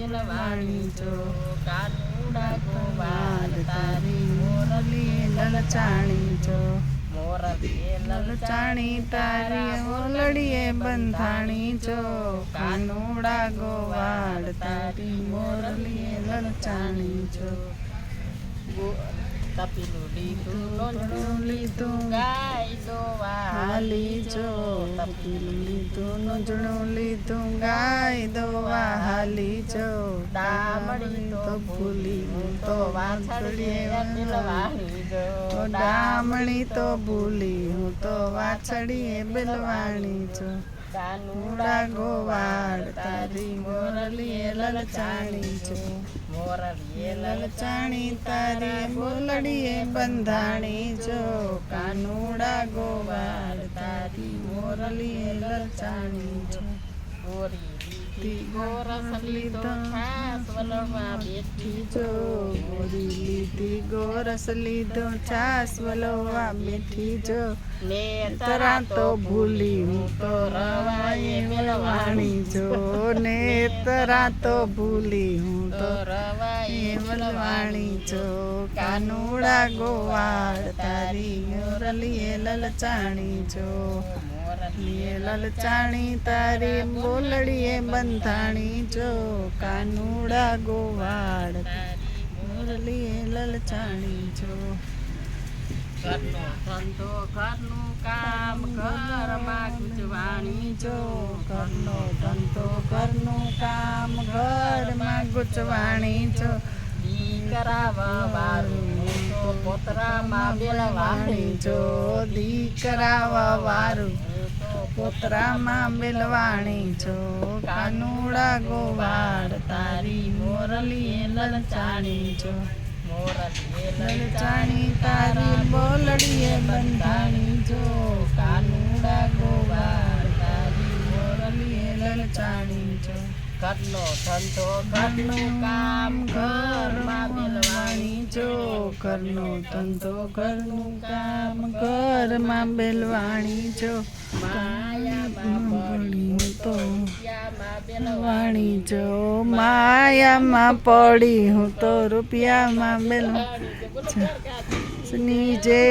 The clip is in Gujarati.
મેલવાણી જો કાનુડા વાડ તારી તારી લલચાણી જો મોરલીએ લલચાણી તારી મોરલીએ બંધાણી જો કાનુડા ગોવાલ તારી મોરલીએ લલચાણી જો તપીનું લીધું લીધું ગાય દોવા હાલી જો તપીલું લીધું નોજણું લીધું ગાય દોવા હાલી જો ડામડી તો ભૂલી હું તો વાછડીએ ડામણી તો ભૂલી હું તો વાછડીએ બલવાણી જો કાનુડા ગોવાળ તારી મોરલીએ લલચાણી જો મોરલીએ લલચાણી તારી બોલડીએ બંધાણી જો કાનુડા ગોવાડ તારી મોરલીએ લલચાણી જો ગોરી તી ગોરસ લીધો છાસ વલણમાં બેઠી જો મોરી લીધી ગોરસ લીધો છાસ વલોવા બેઠી જો ને તરા તો ભૂલી હું તો રવાએ મેલવાણી જો ને તરા તો ભૂલી હું તો જો કાનુડા ગોવાળ તારી મોરલીએ લલચાણી જો મોરલીએ લલચાણી તારી બોલડીએ બંધાણી જો કાનુડા ગોવાડ મુરલી લલચાણી જો. ઘરનો ધંધો ઘરનું કામ ઘરમાં ગુજવાણી જો. ઘરનો ધંધો ઘરનું કામ ઘરમાં ગુચવાણી જો. કરાવવા વારું તો પોતરામાં જો. દીકરાવા વારું પોતરામાં બેલવાણી છો. કાનુડા ગોવાડ તારી મોરલી લલચાણી છો. લલચાણી, તારી બોલડીએ બંધાણી જો કાનુડા ગોવાડ તારી મોરલી લલચાણી છો. ઘરનો ધંધો ઘરનું કામ ઘરમાં બેલવાણી ઘરનો ધંધો ઘરનું કામ ઘરમાં બેલવાણી, જો માયામાં તો વાણી જો. માયામાં પડી હું તો રૂપિયામાં બેલ. બોલો નીજે.